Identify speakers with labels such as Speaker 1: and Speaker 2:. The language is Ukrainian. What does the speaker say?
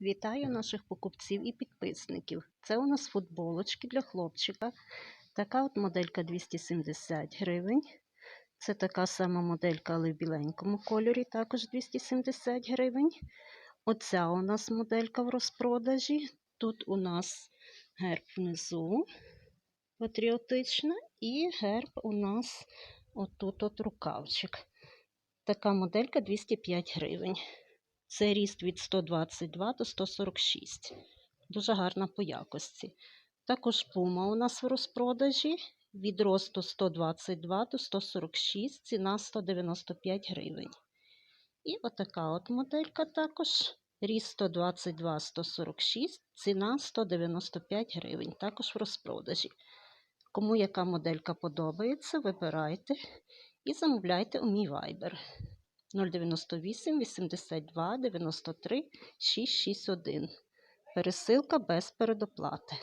Speaker 1: Вітаю наших покупців і підписників. Це у нас футболочки для хлопчика. Така от моделька 270 гривень. Це така сама моделька, але в біленькому кольорі, також 270 гривень. Оця у нас моделька в розпродажі. Тут у нас герб внизу патріотична, і герб у нас отут от рукавчик. Така моделька 205 гривень. Це ріст від 122 до 146. Дуже гарна по якості. Також пума у нас в розпродажі від росту 122 до 146, ціна 195 гривень. І отака от моделька також. Ріст 122-146, ціна 195 гривень. Також в розпродажі. Кому яка моделька подобається, вибирайте і замовляйте у мій Viber 098 82 93 661. Пересилка без передоплати.